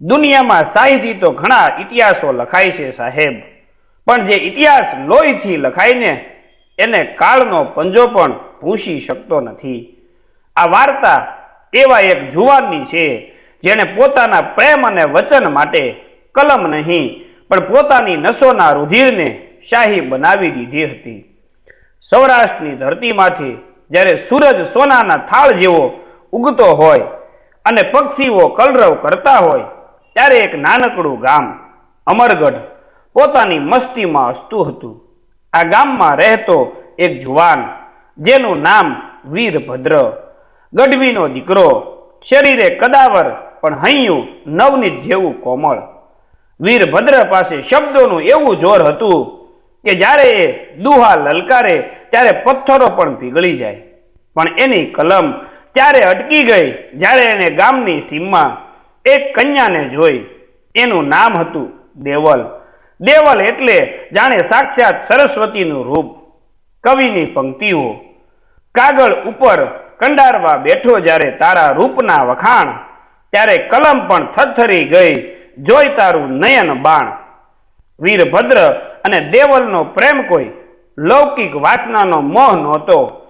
દુનિયામાં શાહીથી તો ઘણા ઇતિહાસો લખાય છે સાહેબ. પણ જે ઇતિહાસ લોહીથી લખાયને એને કાળનો પંજો પણ ભૂંસી શકતો નથી. આ વાર્તા એવા એક જુવાનની છે, જેણે પોતાના પ્રેમ અને વચન માટે કલમ નહીં, પણ પોતાની નસોના રુધિરને શાહી બનાવી દીધી હતી. સૌરાષ્ટ્રની ધરતીમાંથી જ્યારે સૂરજ સોનાના થાળ જેવો ઉગતો હોય અને પક્ષીઓ કલરવ કરતા હોય ત્યારે એક નાનકડું ગામ, અમરગઢ, પોતાની મસ્તીમાં હસતું હતું. આ ગામમાં રહેતો એક જુવાન, જેનું નામ વીરભદ્ર. ગઢવીનો દીકરો, શરીરે કદાવર, પણ હૈયું, નવનીત જેવું કોમળ. વીરભદ્ર પાસે શબ્દોનું એવું જોર હતું કે જ્યારે એ દુહા લલકારે, ત્યારે પથ્થરો પણ પીગળી જાય. પણ એની કલમ ત્યારે અટકી ગઈ, જ્યારે એને ગામની સીમમાં એક કન્યાને જોઈ. એનું નામ હતું દેવલ. દેવલ એટલે જાણે સાક્ષાત સરસ્વતીનું રૂપ. કવિની પંક્તિઓ. કાગળ ઉપર કંડારવા બેઠો જ્યારે તારા રૂપના વખાણ, ત્યારે કલમ પણ થરથરી ગઈ, જોઈ તારું નયન બાણ. વીરભદ્ર અને દેવલનો પ્રેમ કોઈ, લૌકિક વાસનાનો મોહ નહોતો.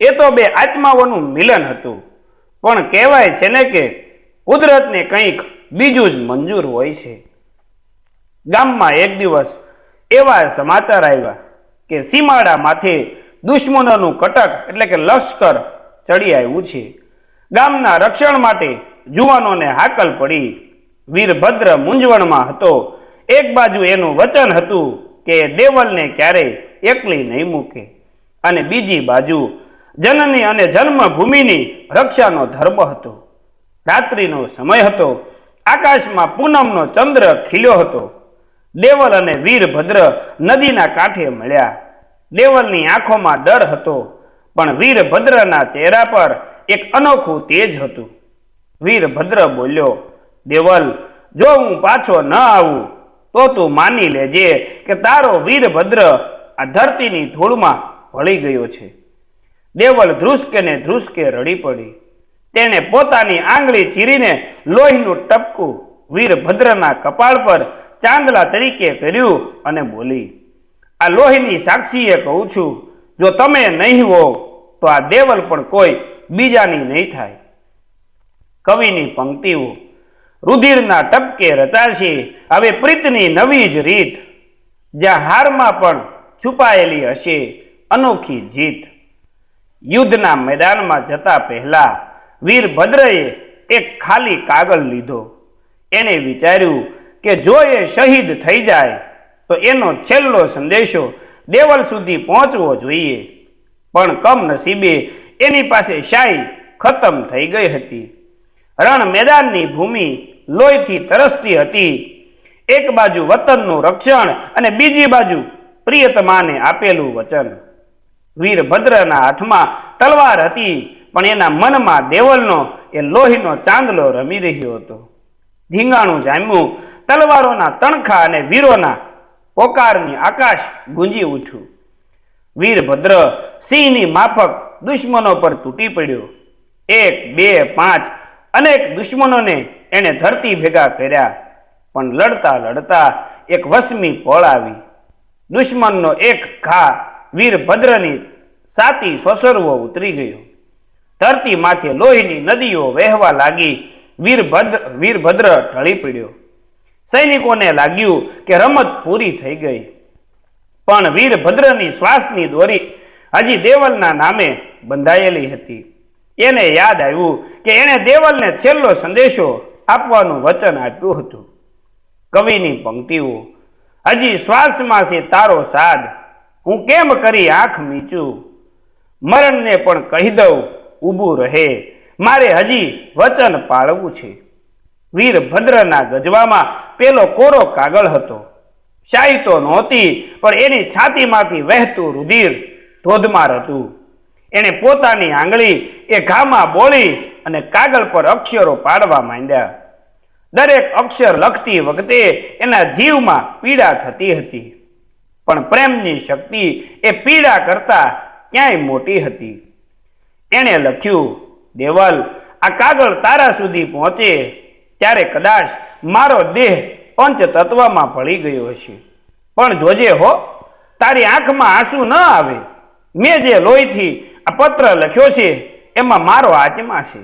એ તો બે આત્માઓનું મિલન હતું. પણ કહેવાય છે ને કે કુદરતને કંઈક બીજું જ મંજૂર હોય છે. ગામમાં એક દિવસ એવા સમાચાર આવ્યા કે સીમાડા માથે દુશ્મનોનું કટક એટલે કે લશ્કર ચડી આવ્યું છે. ગામના રક્ષણ માટે જુવાનોને હાકલ પડી. વીરભદ્ર મૂંઝવણમાં હતો. એક બાજુ એનું વચન હતું કે દેવલને ક્યારેય એકલી નહીં મૂકે અને બીજી બાજુ જનની અને જન્મભૂમિની રક્ષાનો ધર્મ હતો. રાત્રિનો સમય હતો. આકાશમાં પૂનમનો ચંદ્ર ખીલ્યો હતો. દેવલ અને વીરભદ્ર નદીના કાંઠે મળ્યા. દેવલની આંખોમાં ડર હતો, પણ વીરભદ્રના ચહેરા પર એક અનોખું તેજ હતું. વીરભદ્ર બોલ્યો, દેવલ, જો હું પાછો ન આવું, તો તું માની લેજે કે તારો વીરભદ્ર આ ધરતીની ધૂળમાં ભળી ગયો છે. દેવલ ધ્રુસકે ને ધ્રુસકે રડી પડી. તેણે પોતાની આંગળી ચીરીને લોહીનું ટપકું વીરભદ્રના કપાળ પર ચાંદલા તરીકે કર્યું અને બોલી, આ લોહીની સાક્ષીએ કહું છું, જો તમે નહીં હો, તો આ દેવલ પણ કોઈ બીજાની નહીં થાય. કવિની પંક્તિઓ, રુધિરના ટપકે રચાશે, હવે પ્રીતની નવી જ રીત, જ્યાં હારમાં પણ છુપાયેલી હશે અનોખી જીત. યુદ્ધના મેદાનમાં જતા પહેલા વીરભદ્રએ એક ખાલી કાગળ લીધો. એને વિચાર્યું કે જો એ શહીદ થઈ જાય, તો એનો છેલ્લો સંદેશો દેવલ સુધી પહોંચવો જોઈએ. પણ કમનસીબે એની પાસે શાહી ખતમ થઈ ગઈ હતી. રણ મેદાનની ભૂમિ લોહીથી તરસતી હતી. એક બાજુ વતનનું રક્ષણ અને બીજી બાજુ પ્રિયતમાને આપેલું વચન. વીરભદ્રના હાથમાં તલવાર હતી પણ એના મનમાં દેવલનો, એ લોહીનો ચાંદલો રમી રહ્યો હતો. ધીંગાણું જામ્યું, તલવારોના તણખા અને વીરોના પોકારની આકાશ ગુંજી ઉઠ્યું. વીરભદ્ર સિંહની માફક દુશ્મનો પર તૂટી પડ્યો. એક, બે, પાંચ, અનેક દુશ્મનોને એણે ધરતી ભેગા કર્યા, પણ લડતા લડતા એક વસમી પળ આવી. દુશ્મનનો એક ઘા વીરભદ્રની સાતી સોસરવો ઉતરી ગયો. ધરતી માથે લોહીની નદીઓ વહેવા લાગી. વીરભદ્ર વીરભદ્ર ઢળી પડ્યો. સૈનિકોને લાગ્યું કે રમત પૂરી થઈ ગઈ. પણ વીરભદ્રની શ્વાસની દોરી હજી દેવલના નામે બંધાયેલી હતી. એને યાદ આવ્યું કે એણે દેવલને છેલ્લો સંદેશો આપવાનું વચન આપ્યું હતું. કવિની પંક્તિઓ, હજી શ્વાસમાં છે તારો સાદ. હું કેમ કરી આંખ મીચું? મરણને પણ કહી દઉં ઊભું રહે. મારે હજી વચન પાળવું છે. વીરભદ્રના ગજવામાં પેલો કોરો કાગળ હતો. શાહી તો નહોતી, પણ એની છાતીમાંથી વહેતું રુધિર ધોધમાર હતું. એણે પોતાની આંગળી એ ઘામાં બોળી અને કાગળ પર અક્ષરો પાડવા માંડ્યા. દરેક અક્ષર લખતી વખતે એના જીવમાં પીડા થતી હતી. પણ પ્રેમની શક્તિ એ પીડા કરતા ક્યાંય મોટી હતી. એણે લખ્યું, દેવલ, આ કાગળ તારા સુધી પહોંચે ત્યારે કદાચ મારો દેહ પંચ તત્વમાં ભળી ગયો હશે. પણ જોજે હો, તારી આંખમાં આંસુ ન આવે. મેં જે લોહીથી આ પત્ર લખ્યો છે, એમાં મારો આત્મા છે.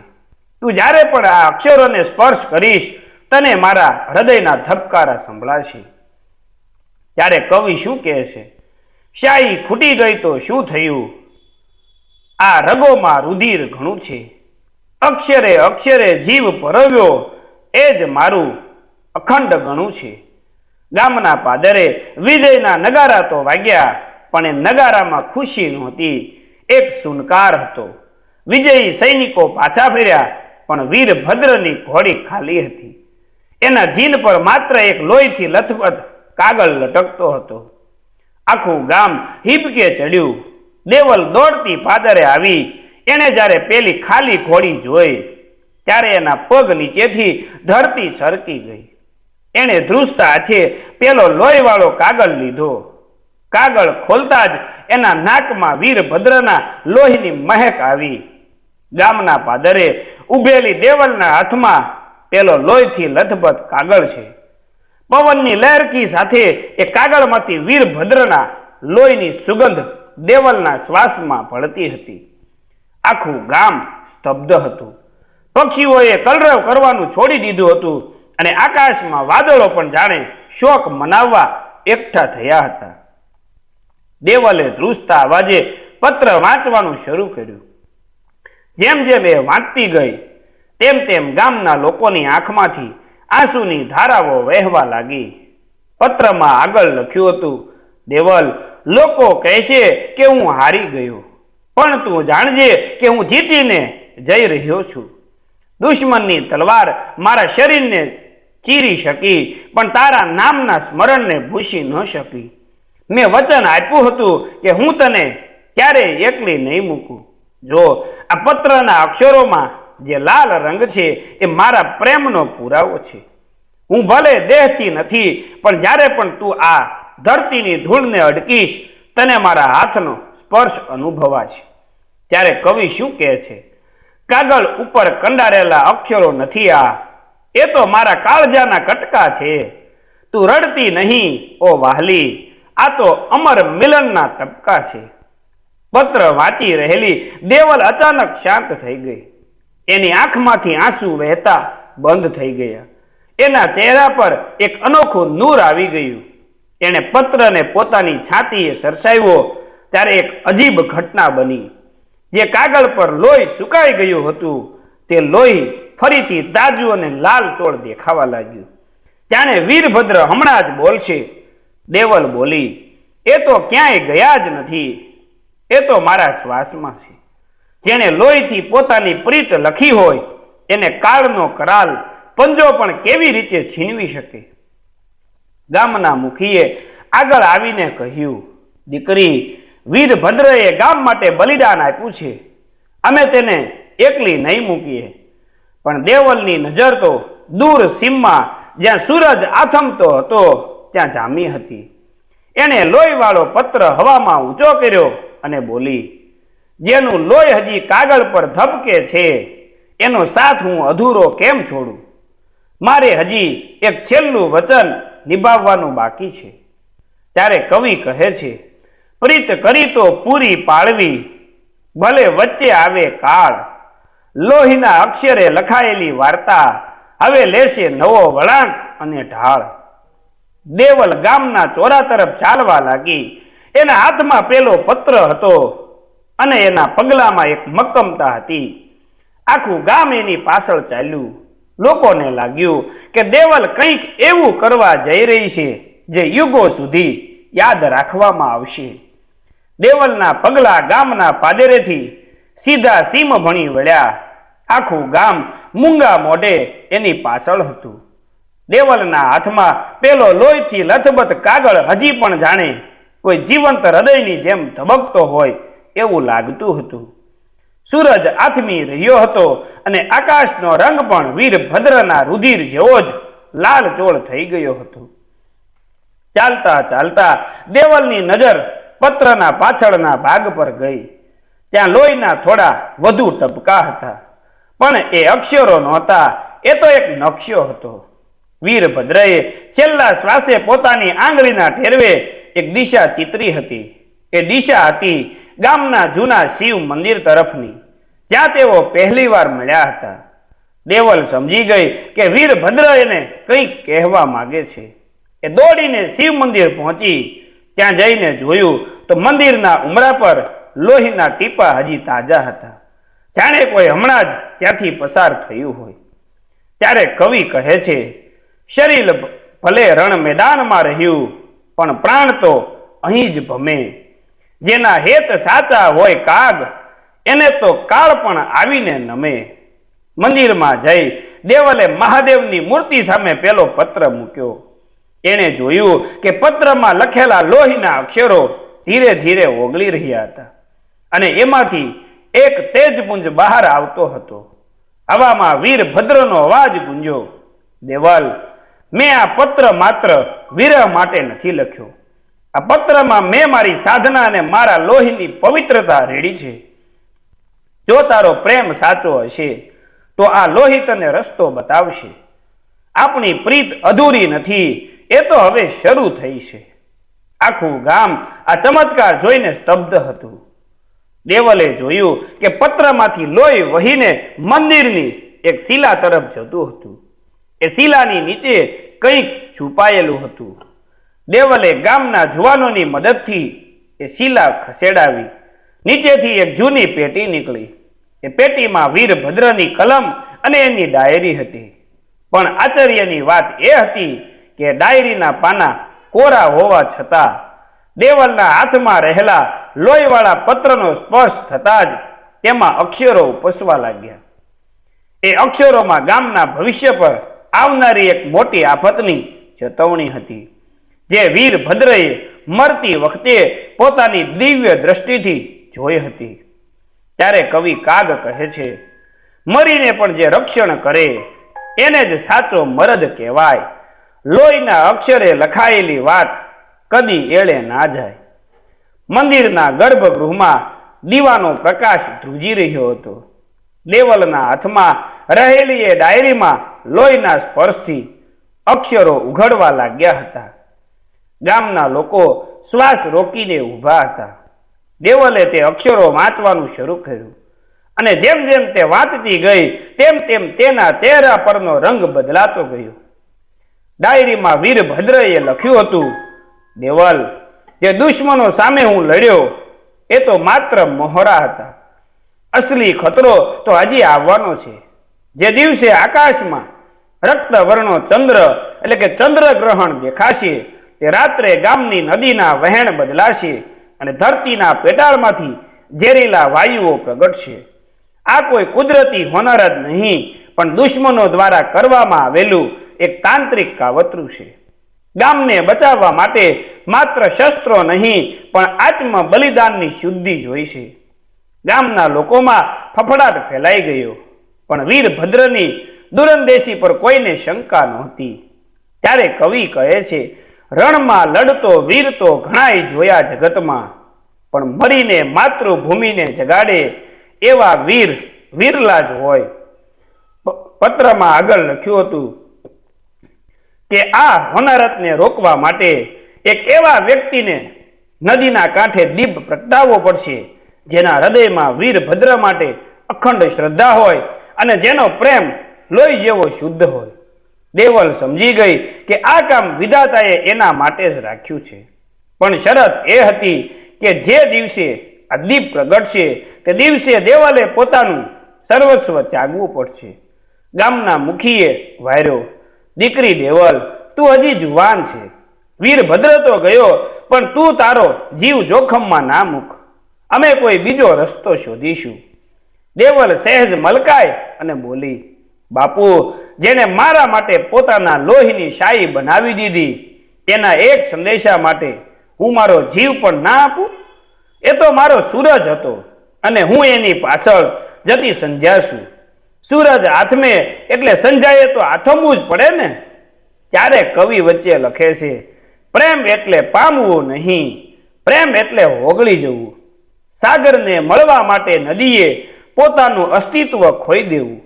તું જ્યારે પણ આ અક્ષરોને સ્પર્શ કરીશ, તને મારા હૃદયના ધબકારા સંભળાશે. ત્યારે કવિ શું કહે છે? શાહી ખૂટી ગઈ તો શું થયું? આ રગોમાં રુધિર ઘણું છે. અક્ષરે અક્ષરે જીવ પરવ્યો, એ જ મારું અખંડ ગણું છે. ગામના પાદરે વિજયના નગારા તો વાગ્યા, પણ એ નગારામાં ખુશી નહોતી. એક સુનકાર હતો. વિજયી સૈનિકો પાછા ફેર્યા, પણ વીરભદ્રની ઘોડી ખાલી હતી. એના જીન પર માત્ર એક લોહીથી લથપથ કાગળ લટકતો હતો. આખું ગામ હિબકે ચડ્યું. દેવલ દોડતી પાદરે આવી. એણે જ્યારે પેલી ખાલી ઘોડી જોઈ, ત્યારે એના પગ નીચેથી ધરતી છરકી ગઈ. એણે ધ્રુજતા છે પેલો લોહીવાળો કાગળ લીધો. કાગળ ખોલતા જ એના નાકમાં વીરભદ્રના લોહીની મહેક આવી. ગામના પાદરે ઉભેલી દેવલના હાથમાં પેલો લોહીથી લથબથ કાગળ છે. પવનની લહેરકી સાથે એ કાગળમાંથી વીરભદ્રના લોહીની સુગંધ દેવલના શ્વાસમાં ભળતી હતી. આખું ગામ સ્તબ્ધ હતું. પક્ષીઓએ કલરવ કરવાનું છોડી દીધું હતું અને આકાશમાં વાદળો પણ જાણે શોક મનાવવા એકઠા થયા હતા. દેવલે ધ્રુજતા અવાજે પત્ર વાંચવાનું શરૂ કર્યું. જેમ જેમ એ વાંચતી ગઈ, તેમ તેમ ગામના લોકોની આંખમાંથી આંસુની ધારાઓ વહેવા લાગી. પત્રમાં આગળ લખ્યું હતું, દેવલ લોકો કહેશે કે હું હારી ગયો. પણ તું જાણજે કે હું જીતીને જઈ રહ્યો છું. દુશ્મનની તલવાર મારા શરીરને ચીરી શકી, પણ તારા નામના સ્મરણને ભૂસી ન શકી. મેં વચન આપ્યું હતું કે હું તને ક્યારેય એકલી નહીં મૂકું. જો આ પત્રના અક્ષરોમાં જે લાલ રંગ છે એ મારા પ્રેમનો પુરાવો છે. હું ભલે દેહથી નથી, પણ જ્યારે પણ તું આ ધરતીની ધૂળને અડકીશ, તને મારા હાથનો સ્પર્શ અનુભવાશે. ત્યારે કવિ શું કહે છે? કાગળ ઉપર કંડારેલા અક્ષરો નથી આ, એ તો મારા કાળજાના કટકા છે. તું રડતી નહીં, ઓ વાહલી, આ તો અમર મિલનના તબકા છે. પત્ર વાંચી રહેલી દેવલ અચાનક શાંત થઈ ગઈ. એની આંખમાંથી આંસુ વહેતા બંધ થઈ ગયા. એના ચહેરા પર એક અનોખું નૂર આવી ગયું. એણે પત્રને પોતાની છાતીએ સરસાવ્યો, ત્યારે એક અજીબ ઘટના બની. જે કાગળ પર લોહી સુકાઈ ગયું હતું, તે લોહી ફરીથી તાજું અને લાલ ચોળ દેખાવા લાગ્યું. જાણે વીરભદ્ર હમણાં જ બોલશે, દેવલ બોલી, એ તો ક્યાંય ગયા જ નથી, એ તો મારા શ્વાસમાં છે. જેણે લોહીથી પોતાની પ્રીત લખી હોય, એને કાળનો કરાલ પંજો પણ કેવી રીતે છીનવી શકે? ગામના મુખીએ આગળ આવીને કહ્યું, દીકરી વીરભદ્રએ ગામ માટે બલિદાન આપ્યું છે. અમે તેને એકલી નહીં મૂકીએ. પણ દેવલની નજર તો દૂર સીમમાં, જ્યાં સૂરજ આથમતો હતો, ત્યાં જામી હતી. એણે લોહીવાળો પત્ર હવામાં ઊંચો કર્યો અને બોલી, જેનું લોહી હજી કાગળ પર ધબકે છે, એનો સાથ હું અધૂરો કેમ છોડું? મારે હજી એક છેલ્લું વચન નિભાવવાનું બાકી છે. ત્યારે કવિ કહે છે, પ્રીત કરી તો પૂરી પાળવી ભલે વચ્ચે આવે કાળ. લોહીના અક્ષરે લખાયેલી વાર્તા, હવે લેશે નવો વળાંક અને ઢાળ. દેવલ ગામના ચોરા તરફ ચાલવા લાગી. એના હાથમાં પેલો પત્ર હતો અને એના પગલામાં એક મક્કમતા હતી. આખું ગામ એની પાછળ ચાલ્યું. લોકોને લાગ્યું કે દેવલ કંઈક એવું કરવા જઈ રહી છે જે યુગો સુધી યાદ રાખવામાં આવશે. દેવલના પગલા ગામના પાદરેથી સીધા સીમ ભણી વળ્યા. આખું ગામ મૂંગા મોઢે એની પાછળ હતું. દેવલના હાથમાં પેલો લોહીથી લથબથ કાગળ હજી પણ જાણે કોઈ જીવંત હૃદયની જેમ ધબકતો હોય એવું લાગતું હતું. સૂરજ આથમી રહ્યો હતો અને આકાશનો રંગ પણ વીરભદ્રના રુધિર જેવો જ લાલચોળ થઈ ગયો હતો. ચાલતા ચાલતા દેવલની નજર પત્રના પાછળના ભાગ પર ગઈ. ત્યાં લોહીના થોડા વધુ ટપકા હતા. પણ એ અક્ષરો નહોતા, એ તો એક નકશો હતો. વીરભદ્રએ છેલ્લા શ્વાસે પોતાની આંગળીના ઠેરવે એક દિશા ચિતરી હતી. એ દિશા હતી ગામના જૂના શિવ મંદિર તરફની, જ્યાં તેઓ પહેલીવાર મળ્યા હતા. દેવલ સમજી ગઈ કે વીરભદ્ર એને કંઈક કહેવા માગે છે. એ દોડીને શિવ મંદિર પહોંચી, ત્યાં જઈને જોયું તો મંદિરના ઉમરા પર લોહીના ટીપા હજી તાજા હતા. જાણે કોઈ હમણાં જ ત્યાંથી પસાર થયું હોય. ત્યારે કવિ કહે છે, શરીર ભલે રણ મેદાનમાં રહ્યું, પણ પ્રાણ તો અહીં જ ભમે. જેના હેત સાચા હોય કાગ, એને તો કાળ પણ આવીને નમે. મંદિરમાં જઈ દેવલે મહાદેવની મૂર્તિ સામે પેલો પત્ર મૂક્યો. એણે જોયું કે પત્રમાં લખેલા લોહીના અક્ષરો ધીરે ધીરે ઓગળી રહ્યા હતા અને એમાંથી એક તેજપુંજ બહાર આવતો હતો. હવામાં વીરભદ્રનો અવાજ ગુંજ્યો, દેવલ, મેં આ પત્ર માત્ર વિરહ માટે નથી લખ્યો. આ પત્રમાં મેં મારી સાધના અને મારા લોહીની પવિત્રતા રેડી છે. જો તારો પ્રેમ સાચો હશે, તો આ લોહી તને રસ્તો બતાવશે. આપણી પ્રીત અધૂરી નથી, એ તો હવે શરૂ થઈ છે. આખું ગામ આ ચમત્કાર જોઈને સ્તબ્ધ હતું. દેવલે જોયું કે પત્રમાંથી લોહી વહીને મંદિરની એક શિલા તરફ જતું હતું. એ શિલાની નીચે કંઈક છુપાયેલું હતું. દેવલે ગામના જુવાનોની મદદથી એ શિલા ખસેડાવી. નીચેથી એક જૂની પેટી નીકળી. એ પેટીમાં વીરભદ્રની કલમ અને એની ડાયરી હતી. પણ આશ્ચર્યની વાત એ હતી કે ડાયરીના પાના કોરા હોવા છતાં દેવલના હાથમાં રહેલા લોહીવાળા પત્રનો સ્પર્શ થતાં જ તેમાં અક્ષરો ઉપસવા લાગ્યા. એ અક્ષરોમાં ગામના ભવિષ્ય પર આવનારી એક મોટી આફતની ચેતવણી હતી. જે વીરભદ્રએ મરતી વખતે પોતાની દિવ્ય દ્રષ્ટિથી જોઈ હતી. ત્યારે કવિ કાગ કહે છે, મરીને પણ જે રક્ષણ કરે, એને જ સાચો મરદ કહેવાય. લોહીના અક્ષરે લખાયેલી વાત કદી એળે ના જાય. મંદિરના ગર્ભગૃહમાં દીવાનો પ્રકાશ ધ્રુજી રહ્યો હતો. દેવલના હાથમાં રહેલી એ ડાયરીમાં લોહીના સ્પર્શથી અક્ષરો ઉઘડવા લાગ્યા હતા. ગામના લોકો શ્વાસ રોકીને ઊભા હતા. દેવલે તે અક્ષરો વાંચવાનું શરૂ કર્યું અને જેમ જેમ તે વાંચતી ગઈ, તેમ તેમ તેના ચહેરા પરનો રંગ બદલાતો ગયો. ડાયરીમાં વીરભદ્રએ લખ્યું હતું, દેવલ, જે દુશ્મનો સામે હું લડ્યો, એ તો માત્ર મોહરા હતા. અસલી ખતરો તો હજી આવવાનો છે. જે દિવસે આકાશમાં રક્તવર્ણો ચંદ્ર, એટલે કે ચંદ્રગ્રહણ દેખાશે તે રાત્રે ગામની નદીના વહેણ બદલાશે અને ધરતીના પેટાળમાંથી ઝેરીલા વાયુઓ પ્રગટશે. આ કોઈ કુદરતી હોનર જ નહીં, પણ દુશ્મનો દ્વારા કરવામાં આવેલું એક તાંત્રિક કાવતરું છે. ગામને બચાવવા માટે માત્ર શસ્ત્રો નહીં, પણ આત્મ બલિદાનની શુદ્ધિ જોઈ છે. ગામના લોકોમાં ફફડાટ ફેલાઈ ગયો, પણ વીરભદ્રની દુરંદેશી પર કોઈને શંકા નહોતી. ત્યારે કવિ કહે છે રણમાં લડતો વીર તો ઘણાય જોયા જગતમાં. પણ મરીને, માતૃભૂમિને જગાડે એવા વીર, વીરલા જ હોય. પત્રમાં આગળ લખ્યું હતું કે આ હોનારતને રોકવા માટે એક એવા વ્યક્તિને નદીના કાંઠે દીપ પ્રગટાવવો પડશે, જેના હૃદયમાં વીરભદ્ર માટે અખંડ શ્રદ્ધા હોય અને જેનો પ્રેમ લોહી જેવો શુદ્ધ હોય. દેવલ સમજી ગઈ કે આ કામ વિધાતાએ એના માટે જ રાખ્યું છે. પણ શરત એ હતી કે જે દિવસે આ દીપ પ્રગટશે, તે દિવસે દેવલે પોતાનું સર્વસ્વ ત્યાગવું પડશે. ગામના મુખીએ વાયરો દીકરી દેવલ, તું હજી જુવાન છે. વીરભદ્ર તો ગયો, પણ તું તારો જીવ જોખમમાં ના મૂક. અમે કોઈ બીજો રસ્તો શોધીશું. દેવલ સહેજ મલકાય અને બોલી, બાપુ જેને મારા માટે પોતાના લોહીની શાહી બનાવી દીધી. એના એક સંદેશા માટે હું મારો જીવ પણ ના આપું? એ તો મારો સૂરજ હતો અને હું એની પાછળ જતી સંધ્યા સૂરજ હાથમે એટલે સંજાએ તો આથમવું જ પડે ને? ત્યારે કવિ વચ્ચે લખે છે, પ્રેમ એટલે પામવું નહીં, પ્રેમ એટલે હોગળી જવું. સાગરને મળવા માટે નદીએ પોતાનું અસ્તિત્વ ખોઈ દેવું.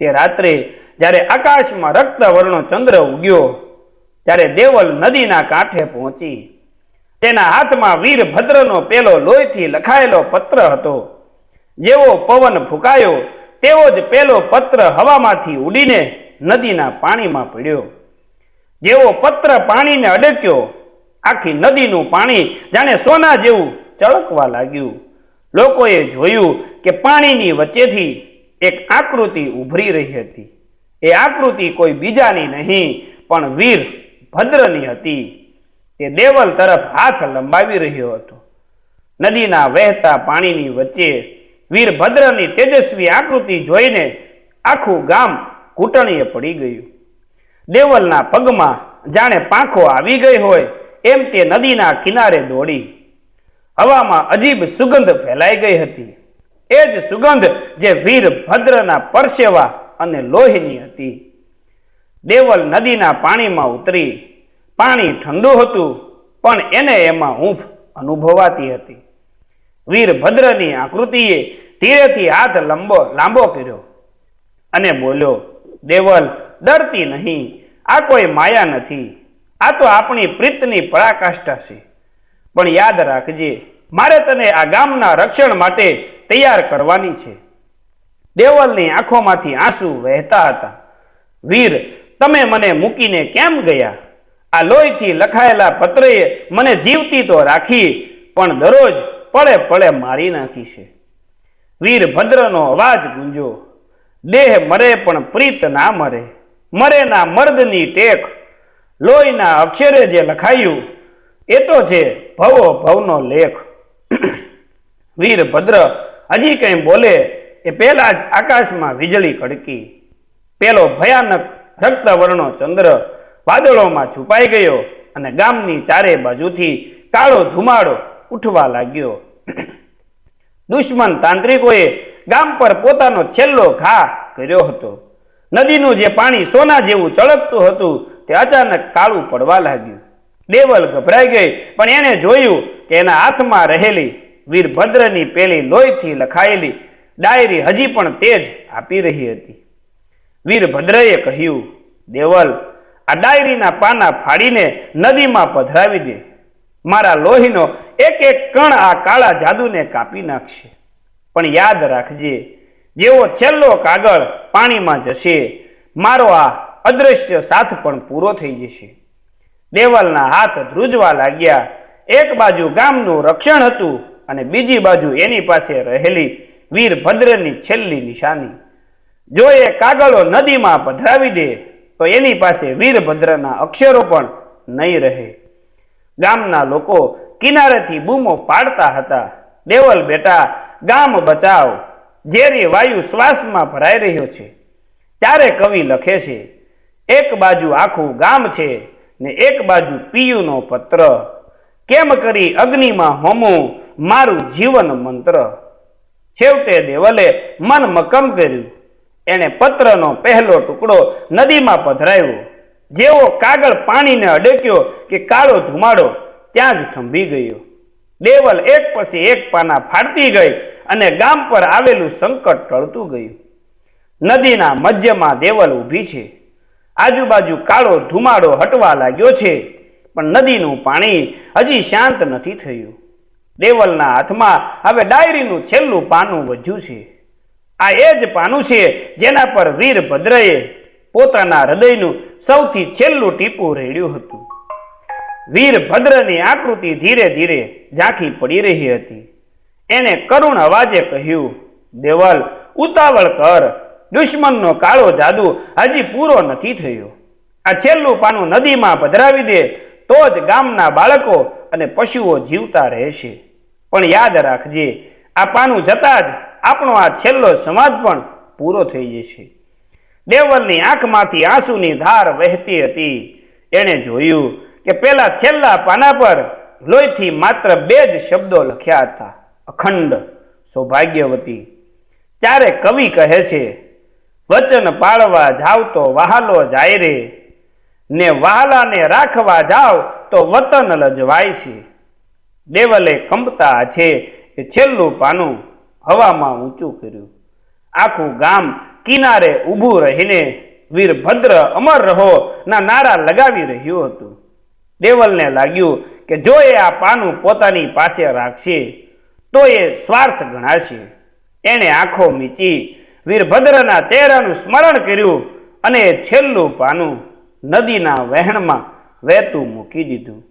તે રાત્રે જ્યારે આકાશમાં રક્તવર્ણો ચંદ્ર ઉગ્યો, ત્યારે દેવલ નદીના કાંઠે પહોંચી. તેના હાથમાં વીરભદ્રનો પેલો લોહીથી લખાયેલો પત્ર હતો. જેવો પવન ફૂંકાયો, તેવો જ પેલો પત્ર હવામાંથી ઉડીને નદીના પાણીમાં પડ્યો. જેવો પત્ર પાણીને અડક્યો, આખી નદીનું પાણી જાણે સોના જેવું ચળકવા લાગ્યું. લોકોએ જોયું કે પાણીની વચ્ચેથી એક આકૃતિ ઉભરી રહી હતી. એ આકૃતિ કોઈ બીજાની નહીં, પણ વીર ભદ્રની હતી. તે દેવલ તરફ હાથ લંબાવી રહ્યો હતો. નદીના વહેતા પાણીની વચ્ચે વીરભદ્રની તેજસ્વી આકૃતિ જોઈને આખું ગામ ઘૂંટણીએ પડી ગયું. દેવલના પગમાં જાણે પાંખો આવી ગઈ હોય એમ તે નદીના કિનારે દોડી. હવામાં અજીબ સુગંધ ફેલાઈ ગઈ હતી. એ જ સુગંધ જે વીરભદ્રના પરસેવા અને લોહીની હતી. દેવલ નદીના પાણીમાં ઉતરી, પાણી ઠંડુ હતું, પણ એને એમાં ઊંફ અનુભવાતી હતી. વીરભદ્રની આકૃતિએ ધીરેથી હાથ લંબો, લાંબો કર્યો અને બોલ્યો, દેવલ, ડરતી નહીં, આ કોઈ માયા નથી. આ તો આપણી પ્રીતની પરાકાષ્ઠા છે. પણ યાદ રાખજે, મારે તને આ ગામના રક્ષણ માટે તૈયાર કરવાની છે. દેવલની આંખોમાંથી આંસુ વહેતા હતા. વીર, તમે મને મૂકીને કેમ ગયા? આ લોહીથી લખાયેલા પત્રએ મને જીવતી તો રાખી, પણ દરરોજ પળે પળે મારી નાખી છે. વીરભદ્રનો અવાજ ગુંજો. દેહ મરે પણ પ્રીત ના મરે. મરે ના મર્દની ટેક. લોહીના અક્ષરે જે લખાયું, એ તો છે ભવો ભવનો લેખ. વીરભદ્ર હજી કંઈ બોલે? એ પહેલા જ આકાશમાં વીજળી કડકી. પેલો ભયાનક રક્તવર્ણો ચંદ્ર વાદળોમાં છુપાઈ ગયો અને ગામની ચારે બાજુથી કાળો ધુમાડો ઉઠવા લાગ્યો. દુશ્મન તાંત્રિકોએ ગામ પર પોતાનો છેલ્લો ઘા કર્યો હતો. નદીનું જે પાણી સોના જેવું ચળકતું હતું તે અચાનક કાળું પડવા લાગ્યું. દેવલ ગભરાઈ ગઈ, પણ એણે જોયું કે એના હાથમાં રહેલી વીરભદ્રની પેલી લોહીથી લખાયેલી ડાયરી હજી પણ તેજ આપી રહી હતી. વીરભદ્રએ કહ્યું, દેવલ, આ ડાયરીના પાના ફાડીને નદીમાં પધરાવી દે. મારા લોહીનો એક એક કણ આ કાળા જાદુને કાપી નાખશે. પણ યાદ રાખજે, જેવો છેલ્લો કાગળ પાણીમાં જશે, મારો આ અદ્રશ્ય સાથ પણ પૂરો થઈ જશે. દેવલના હાથ ધ્રુજવા લાગ્યા. એક બાજુ ગામનું રક્ષણ હતું અને બીજી બાજુ એની પાસે રહેલી વીરભદ્રની છેલ્લી નિશાની. જો એ કાગળો નદીમાં પધરાવી દે, તો એની પાસે વીરભદ્રના અક્ષરો પણ નહીં રહે. ગામના લોકો કિનારેથી બૂમો પાડતા હતા. દેવલ બેટા, ગામ બચાવ. ઝેરી વાયુ શ્વાસમાં ભરાઈ રહ્યો છે. ત્યારે કવિ લખે છે, એક બાજુ આખું ગામ છે ને એક બાજુ પિયુનો પત્ર. કેમ કરી અગ્નિમાં હોમું મારું જીવન મંત્ર? છેવટે દેવલે મન મકમ કર્યું. એણે પત્રનો પહેલો ટુકડો નદીમાં પધરાવ્યો જેવો કાગળ પાણીને અડક્યો કે કાળો ધુમાડો ત્યાં જ થંભી ગયો. દેવલ એક પછી એક પાના ફાડતી ગઈ અને ગામ પર આવેલું સંકટ ટળતું ગયું. નદીના મધ્યમાં દેવલ ઊભી છે. આજુબાજુ કાળો ધુમાડો હટવા લાગ્યો છે. પણ નદીનું પાણી હજી શાંત નથી થયું. દેવલના હાથમાં હવે ડાયરીનું છેલ્લું પાનું વધ્યું છે. આ એ જ પાનું છે જેના પર વીરભદ્રએ પોતાના હૃદયનું સૌથી છેલ્લું ટીપું રેડ્યું હતું. વીરભદ્રની આકૃતિ ધીરે ધીરે ઝાંખી પડી રહી હતી. એણે કરુણ અવાજે કહ્યું, દેવલ, ઉતાવળ કર. દુશ્મનનો કાળો જાદુ હજી પૂરો નથી થયો. આ છેલ્લું પાનું નદીમાં પધરાવી દે તો જ ગામના બાળકો અને પશુઓ જીવતા રહેશે. પણ યાદ રાખજે આ પાનું જતા જ આપણો આ છેલ્લો સમાજ પણ પૂરો થઈ જશે. દેવલની આંખમાંથી આંસુની ધાર વહેતી હતી. એણે જોયું કે પેલા છેલ્લા પાના પર લોહીથી માત્ર બે જ શબ્દો લખ્યા હતા. અખંડ સૌભાગ્યવતી. ત્યારે કવિ કહે છે, વચન પાળવા જાવ તો વહાલો જાય રે. ને વહાલાને રાખવા જાવ તો વતન લજવાય છે. દેવલે કંપતા છે એ છેલ્લું પાનું હવામાં ઊંચું કર્યું. આખું ગામ કિનારે ઊભું રહીને વીરભદ્ર અમર રહો ના નારા લગાવી રહ્યું હતું. દેવલને લાગ્યું કે જો એ આ પાનું પોતાની પાસે રાખશે, તો એ સ્વાર્થ ગણાશે. એણે આંખો મીચી વીરભદ્રના ચહેરાનું સ્મરણ કર્યું અને છેલ્લું પાનું નદીના વહેણમાં વહેતું મૂકી દીધું.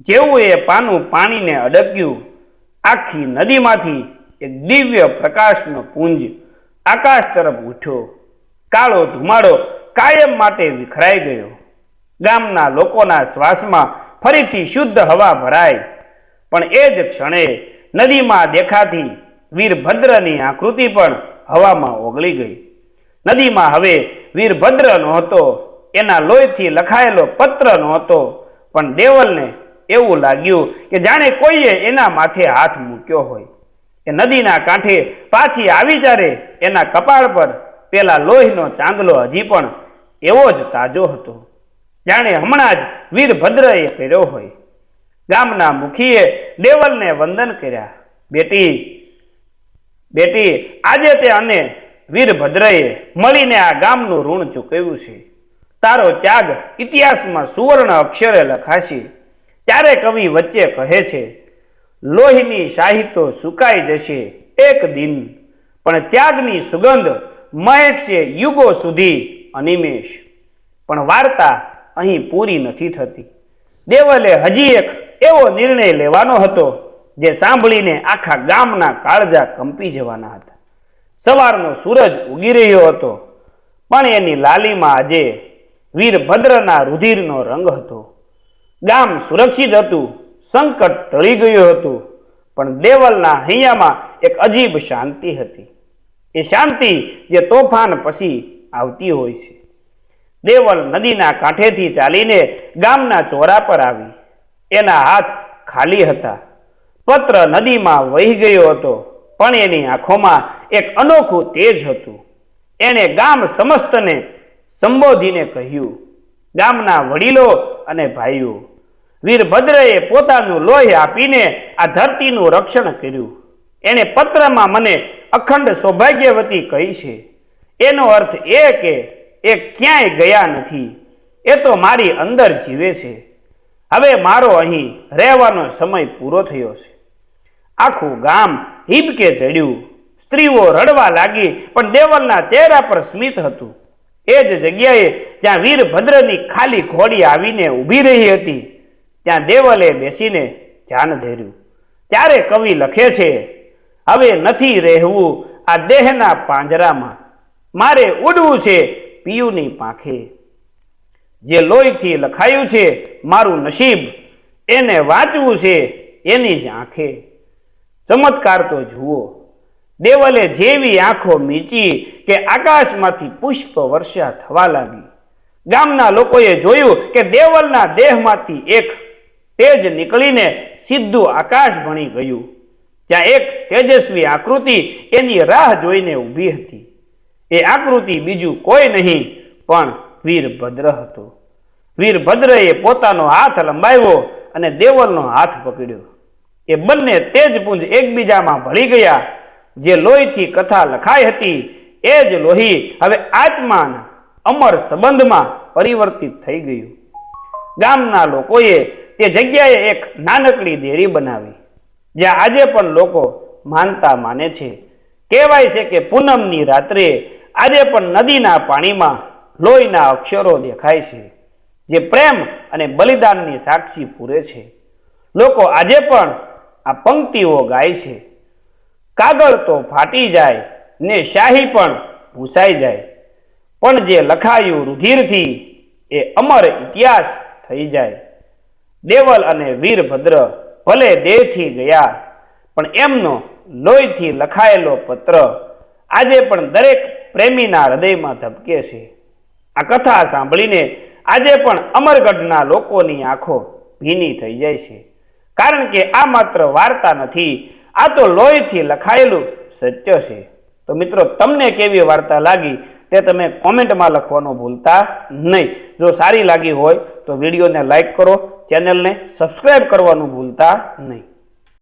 જેવું એ પાનું પાણીને અડક્યું આખી નદીમાંથી એક દિવ્ય પ્રકાશનો પુંજ આકાશ તરફ ઉઠ્યો. કાળો ધુમાડો કાયમ માટે વિખરાઈ ગયો. ગામના લોકોના શ્વાસમાં ફરીથી શુદ્ધ હવા ભરાય પણ એ જ ક્ષણે નદીમાં દેખાતી વીરભદ્રની આકૃતિ પણ હવામાં ઓગળી ગઈ. નદીમાં હવે વીરભદ્ર નહોતો, એના લોહીથી લખાયેલો પત્ર નહોતો, પણ દેવલને એવું લાગ્યું કે જાણે કોઈએ એના માથે હાથ મૂક્યો હોય. એ નદીના કાંઠે પાછી આવી જ્યારે એના કપાળ પર પેલા લોહીનો ચાંગલો હજી પણ એવો જ તાજો હતો. જાણે હમણાં જ વીરભદ્રએ કર્યો હોય. ગામના મુખીએ દેવલને વંદન કર્યા. બેટી બેટી, આજે તે અને વીરભદ્રએ મળીને આ ગામનું ઋણ ચૂકવ્યું છે. તારો ત્યાગ ઇતિહાસમાં સુવર્ણ અક્ષરે લખાશે. ત્યારે કવિ વચ્ચે કહે છે, લોહીની શાહી તો સુકાઈ જશે એક દિન, પણ ત્યાગની સુગંધ મહેકશે યુગો સુધી અનિમેષ. પણ વાર્તા અહીં પૂરી નથી થતી. દેવલે હજી એક એવો નિર્ણય લેવાનો હતો, જે સાંભળીને આખા ગામના કાળજા કંપી જવાના હતા. સવારનો સૂરજ ઉગી રહ્યો હતો, પણ એની લાલીમાં આજે વીરભદ્રના રુધિરનો રંગ હતો. ગામ સુરક્ષિત હતું, સંકટ ટળી ગયું હતું, પણ દેવલના હૈયામાં એક અજીબ શાંતિ હતી. એ શાંતિ જે તોફાન પછી આવતી હોય છે. દેવલ નદીના કાંઠેથી ચાલીને ગામના ચોરા પર આવી. એના હાથ ખાલી હતા. પત્ર નદીમાં વહી ગયો હતો, પણ એની આંખોમાં એક અનોખું તેજ હતું. એણે ગામ સમસ્તને સંબોધીને કહ્યું ગામના વડીલો અને ભાઈઓ. વીરભદ્રએ પોતાનું લોહી આપીને આ ધરતીનું રક્ષણ કર્યું. એણે પત્રમાં મને અખંડ સૌભાગ્યવતી કહી છે. એનો અર્થ એ કે એ ક્યાંય ગયા નથી. એ તો મારી અંદર જીવે છે. હવે મારો અહીં રહેવાનો સમય પૂરો થયો છે. આખું ગામ હિબકે ચડ્યું. સ્ત્રીઓ રડવા લાગી, પણ દેવલના ચહેરા પર સ્મિત હતું. એ જ જગ્યાએ જ્યાં વીરભદ્રની ખાલી ઘોડી આવીને ઊભી રહી હતી, ત્યાં દેવલે બેસીને ધ્યાન ધર્યું. ત્યારે કવિ લખે છે, હવે નથી રહેવું આ દેહના પાંજરામાં. મારે ઉડવું છે પિયુની પાંખે. જે લોહીથી લખાયું છે મારું નસીબ, એને વાંચવું છે એની જ આંખે. ચમત્કાર તો જુઓ. દેવલે જેવી આંખો મીચી કે આકાશમાંથી પુષ્પ વર્ષા થવા લાગી. ગામના લોકોએ જોયું કે દેવલના દેહમાંથી એક તેજ નીકળીને સીધું આકાશ ભણી ગયું. જ્યાં એક તેજસ્વી આકૃતિ એની રાહ જોઈને ઊભી હતી. એ આકૃતિ બીજું કોઈ નહીં, પણ વીરભદ્ર હતો. વીરભદ્રએ પોતાનો હાથ લંબાવ્યો અને દેવલનો હાથ પકડ્યો. એ બંને તેજપુંજ એકબીજામાં ભળી ગયા જે લોહીથી કથા લખાઈ હતી, એ જ લોહી હવે આત્માના અમર સંબંધમાં પરિવર્તિત થઈ ગયું. ગામના લોકોએ તે જગ્યાએ એક નાનકડી દેરી બનાવી, જ્યાં આજે પણ લોકો માનતા માને છે. કહેવાય છે કે પૂનમની રાત્રે આજે પણ નદીના પાણીમાં લોહીના અક્ષરો દેખાય છે, જે પ્રેમ અને બલિદાનની સાક્ષી પૂરે છે. લોકો આજે પણ આ પંક્તિઓ ગાય છે. કાગળ તો ફાટી જાય ને શાહી પણ ભૂસાઈ જાય. પણ જે લખાયું રુધિરથી એ અમર ઇતિહાસ થઈ જાય. દેવલ અને વીરભદ્ર ભલે દેહથી ગયા, પણ એમનો લોહીથી લખાયેલો પત્ર આજે પણ દરેક પ્રેમીના હૃદયમાં ધબકે છે. આ કથા સાંભળીને આજે પણ અમરગઢના લોકોની આંખો ભીની થઈ જાય છે. કારણ કે આ માત્ર વાર્તા નથી આ તો લોહીથી લખાયેલું સત્ય છે. તો મિત્રો, તમને કેવી વાર્તા લાગી તે તમે કોમેન્ટમાં લખવાનું ભૂલતા નહીં. જો સારી લાગી હોય તો વિડીયોને લાઈક કરો, ચેનલને સબસ્ક્રાઈબ કરવાનું ભૂલતા નહીં.